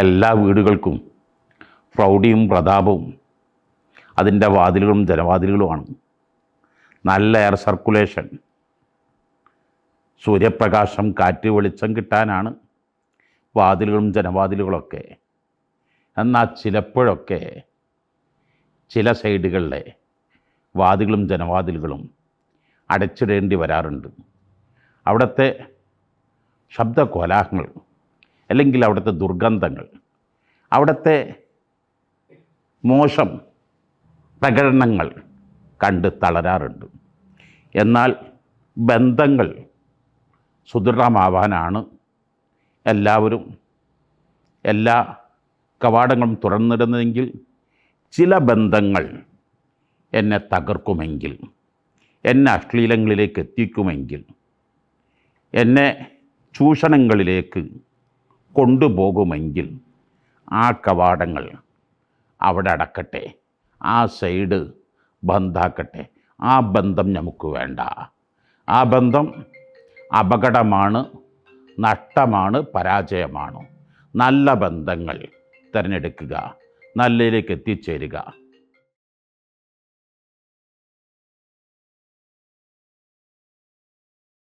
എല്ലാ വീടുകൾക്കും പ്രൗഢിയും പ്രതാപവും അതിന്റെ വാതിലുകളും ജനവാതിലുകളുമാണ്. നല്ല എയർ സർക്കുലേഷൻ സൂര്യപ്രകാശം കാറ്റ് വെളിച്ചം കിട്ടാനാണ് വാതിലുകളും ജനവാതിലുകളൊക്കെ. എന്നാൽ ചിലപ്പോഴൊക്കെ ചില സൈഡുകളിലെ വാതിലുകളും ജനവാതിലുകളും അടച്ചിടേണ്ടി വരാറുണ്ട്. അവിടുത്തെ ശബ്ദ കോലാഹലങ്ങൾ അല്ലെങ്കിൽ അവിടുത്തെ ദുർഗന്ധങ്ങൾ അവിടുത്തെ മോശം പ്രകടനങ്ങൾ കണ്ട് തളരാറുണ്ട്. എന്നാൽ ബന്ധങ്ങൾ സുദൃഢമാവാനാണ് എല്ലാവരും എല്ലാ കവാടങ്ങളും തുറന്നിടുന്നതെങ്കിൽ ചില ബന്ധങ്ങൾ എന്നെ തകർക്കുമെങ്കിൽ എന്നെ അശ്ലീലങ്ങളിലേക്ക് എത്തിക്കുമെങ്കിൽ എന്നെ ചൂഷണങ്ങളിലേക്ക് കൊണ്ടുപോകുമെങ്കിൽ ആ കവാടങ്ങൾ അവിടെ അടക്കട്ടെ ആ സൈഡ് ബന്ധാക്കട്ടെ ആ ബന്ധം നമുക്ക് വേണ്ട. ആ ബന്ധം അപകടമാണ് നഷ്ടമാണ് പരാജയമാണ്. നല്ല ബന്ധങ്ങൾ തിരഞ്ഞെടുക്കുക നല്ലയിലേക്ക് എത്തിച്ചേരുക.